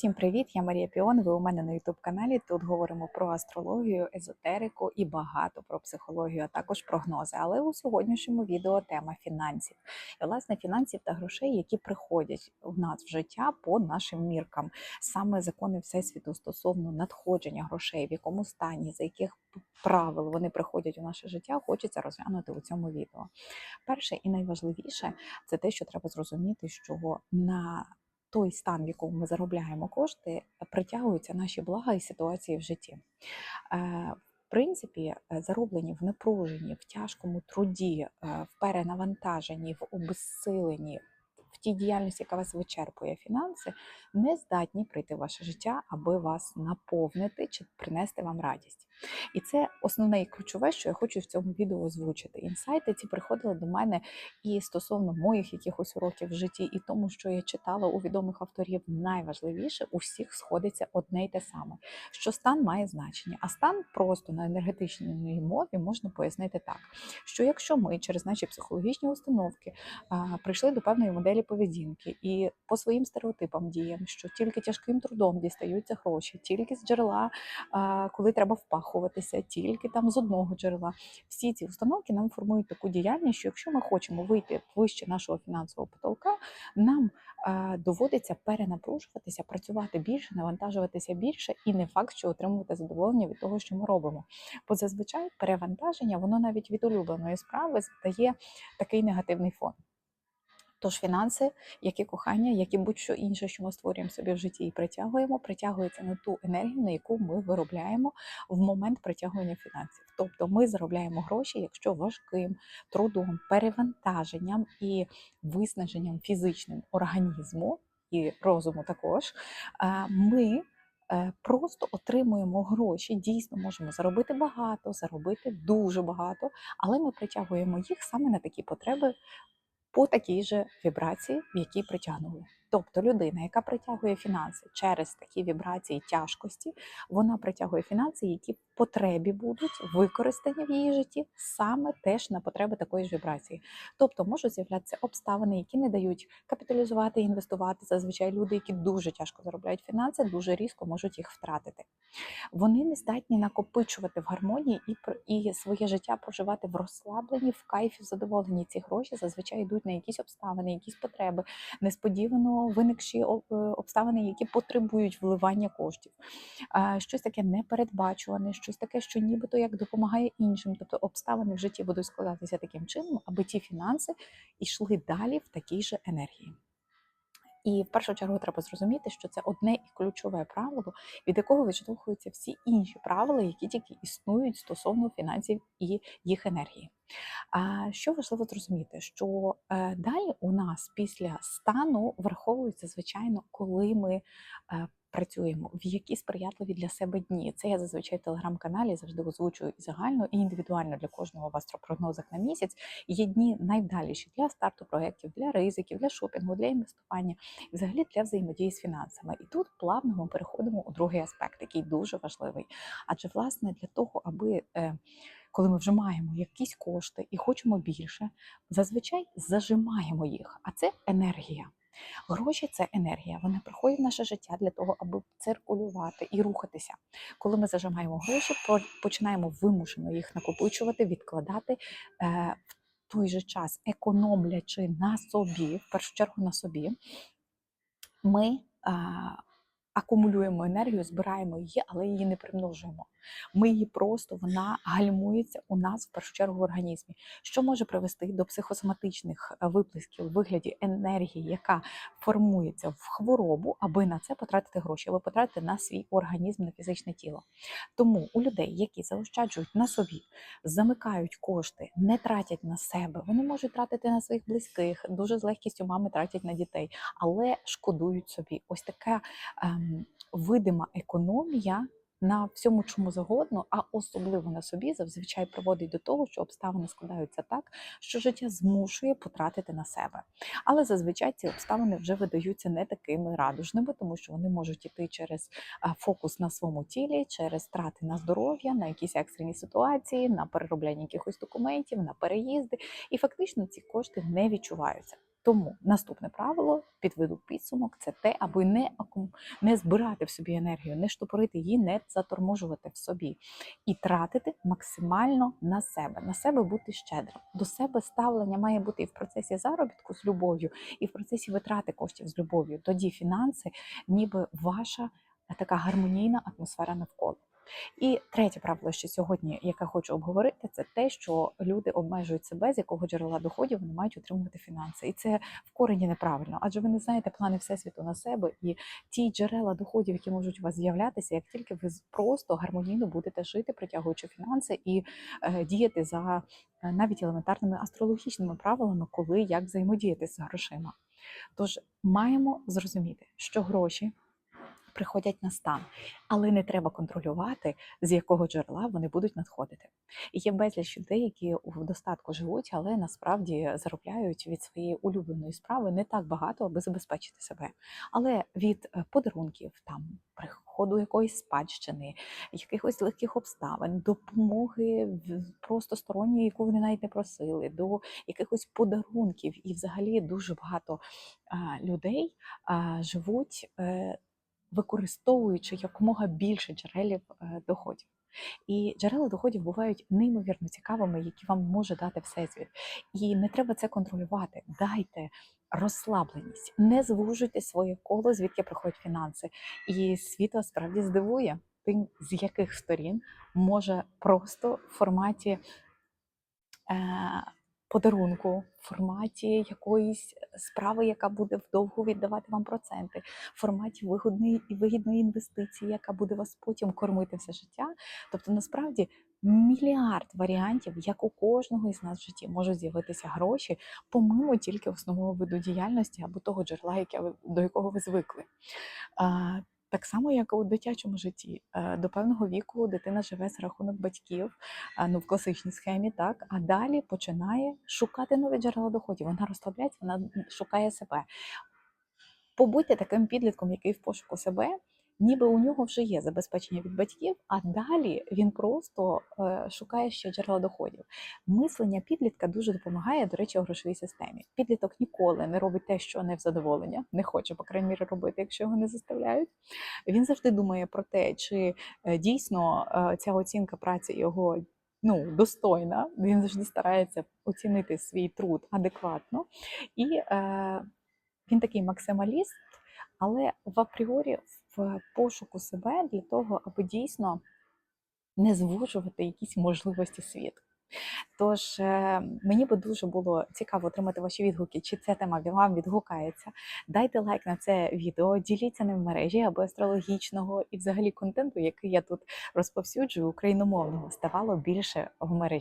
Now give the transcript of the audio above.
Всім привіт! Я Марія Піон. Ви у мене на youtube каналі. Тут говоримо про астрологію, езотерику і багато про психологію, а також прогнози. Але у сьогоднішньому відео тема фінансів. І власне фінансів та грошей, які приходять у нас в життя по нашим міркам. Саме закони всесвіту стосовно надходження грошей, в якому стані, за яких правил вони приходять у наше життя, хочеться розглянути у цьому відео. Перше і найважливіше це те, що треба зрозуміти, що на той стан, в якому ми заробляємо кошти, притягуються наші блага і ситуації в житті. Е, В принципі, е, зароблені в напруженні, в тяжкому труді, е, в перенавантаженні, в обезсиленні, в тій діяльності, яка вас вичерпує фінанси, не здатні прийти в ваше життя, аби вас наповнити чи принести вам радість. І це основне і ключове, що я хочу в цьому відео озвучити. Інсайти ці приходили до мене і стосовно моїх якихось уроків в житті, і тому, що я читала у відомих авторів, найважливіше у всіх сходиться одне й те саме, що стан має значення. А стан просто на енергетичній мові можна пояснити так: що якщо ми через наші психологічні установки а, прийшли до певної моделі поведінки і по своїм стереотипам діям, що тільки тяжким трудом дістаються гроші, тільки з джерела, а, коли треба впахуватися, тільки там з одного джерела. Всі ці установки нам формують таку діяльність, що якщо ми хочемо вийти вище нашого фінансового потолка, нам доводиться перенапружуватися, працювати більше, навантажуватися більше, і не факт, що отримувати задоволення від того, що ми робимо. Бо зазвичай перевантаження, воно навіть від улюбленої справи дає такий негативний фон. Тож фінанси, як і кохання, як і будь-що інше, що ми створюємо собі в житті і притягуємо, притягується на ту енергію, на яку ми виробляємо в момент притягування фінансів. Тобто ми заробляємо гроші, якщо важким трудом, перевантаженням і виснаженням фізичним організму і розуму також ми е, просто отримуємо гроші, дійсно можемо заробити багато, заробити дуже багато, але ми притягуємо їх саме на такі потреби по такій же вібрації, в якій притягнули. Тобто людина, яка притягує фінанси через такі вібрації тяжкості, вона притягує фінанси, які в потребі будуть використані в її житті саме теж на потреби такої ж вібрації. Тобто можуть з'являтися обставини, які не дають капіталізувати інвестувати. Зазвичай люди, які дуже тяжко заробляють фінанси, дуже різко можуть їх втратити. Вони не здатні накопичувати в гармонії і і своє життя проживати в розслабленні, в кайфі, в задоволенні. Ці гроші зазвичай йдуть на якісь обставини, якісь потреби, несподівано виникші е, обставини, які потребують вливання коштів. Щось таке непередбачуване, щось таке, що нібито як допомагає іншим. Тобто обставини в житті будуть складатися таким чином, аби ті фінанси йшли далі в такій же енергії. І в першу чергу треба зрозуміти, що це одне і ключове правило, від якого відштовхуються всі інші правила, які тільки існують стосовно фінансів і їх енергії. А що важливо зрозуміти, що е, далі у нас після стану враховується, звичайно, коли ми е, працюємо, в які сприятливі для себе дні. Це я зазвичай в телеграм-каналі завжди озвучую і загально, і індивідуально для кожного в астропрогнозах на місяць. Є дні найвдаліші для старту проєктів, для ризиків, для шопінгу, для інвестування, взагалі для взаємодії з фінансами. І тут плавно ми переходимо у другий аспект, який дуже важливий. Адже власне для того, аби е, коли ми вже маємо якісь кошти і хочемо більше, зазвичай зажимаємо їх, а це енергія. Гроші це енергія. Вони приходять в наше життя для того, аби циркулювати і рухатися. Коли ми зажимаємо гроші, починаємо вимушено їх накопичувати, відкладати е, в той же час, економлячи на собі, в першу чергу на собі, ми а, акумулюємо енергію, збираємо її, але її не примножуємо. Ми її просто вона гальмується у нас в першу чергу в організмі, що може привести до психосоматичних е, виплесків у вигляді енергії, яка формується в хворобу, аби на це потратити гроші, аби потратити на свій організм, на фізичне тіло. Тому у людей, які заощаджують на собі, замикають кошти, не тратять на себе, вони можуть тратити на своїх близьких, дуже з легкістю мами тратять на дітей, але шкодують собі. Ось така ем, видима економія на всьому чому завгодно, а особливо на собі, зазвичай приводить до того, що обставини складаються так, що життя змушує потратити на себе. Але зазвичай ці обставини вже видаються не такими радужними, тому що вони можуть іти через фокус на своєму тілі, через трати на здоров'я, на якісь екстрені ситуації, на переробляння якихось документів, на переїзди. І фактично ці кошти не відчуваються. Тому наступне правило підведу підсумок це те, аби не не збирати в собі енергію, не штопорити її, не заторможувати в собі і тратити максимально на себе, на себе бути щедрим. До себе ставлення має бути і в процесі заробітку з любов'ю, і в процесі витрати коштів з любов'ю. Тоді фінанси, ніби ваша така гармонійна атмосфера навколо. І третє правило, що сьогодні, яке хочу обговорити, це те, що люди обмежують себе, з якого джерела доходів вони мають отримувати фінанси. І це в корені неправильно, адже ви не знаєте плани всесвіту на себе і ті джерела доходів, які можуть у вас з'являтися, як тільки ви просто гармонійно будете жити, притягуючи фінанси і е, діяти за е, навіть елементарними астрологічними правилами, коли як взаємодіяти з грошима. Тож маємо зрозуміти, що гроші приходять на стан, але не треба контролювати, з якого джерела вони будуть надходити. І є безліч людей, які в достатку живуть, але насправді заробляють від своєї улюбленої справи не так багато, аби забезпечити себе. Але від е, подарунків, там приходу якоїсь спадщини, якихось легких обставин, допомоги просто сторонньої, яку вони навіть не просили, до якихось подарунків, і взагалі дуже багато людей живуть. Використовуючи якомога більше джерелів е, доходів. І джерела доходів бувають неймовірно цікавими, які вам може дати всесвіт. І не треба це контролювати. Дайте розслабленість, не звужуйте своє коло, звідки приходять фінанси. І світ вас справді здивує тим, з яких сторін може просто в форматі. Е- Подарунку в форматі якоїсь справи, яка буде вдовго віддавати вам проценти, в форматі вигідної і вигідної інвестиції, яка буде вас потім кормити все життя. Тобто, насправді мільярд варіантів, як у кожного із нас в житті можуть з'явитися гроші, помимо тільки основного виду діяльності або того джерела, яке ви до якого ви звикли. Так само, як у дитячому житті. Е, До певного віку дитина живе за рахунок батьків, а, ну в класичній схемі, так а далі починає шукати нові джерела доходів. Вона розслабляється, вона шукає себе. Побудьте таким підлітком, який в пошуку себе, ніби у нього вже є забезпечення від батьків, а далі він просто е, шукає ще джерела доходів. Мислення підлітка дуже допомагає, до речі, у грошовій системі. Підліток ніколи не робить те, що не в задоволення, не хоче, по крайній мірі, робити, якщо його не заставляють. Він завжди думає про те, чи е, дійсно е, ця оцінка праці його. Ну, достойна, він завжди старається оцінити свій труд адекватно. І е, він такий максималіст, але в апріорі пошуку себе для того, аби дійсно не звужувати якісь можливості світу. Тож е, мені би дуже було цікаво отримати ваші відгуки, чи ця тема вам відгукається. Дайте лайк на це відео, діліться ним в мережі або астрологічного і взагалі контенту, який я тут розповсюджую україномовного, ставало більше в мережі.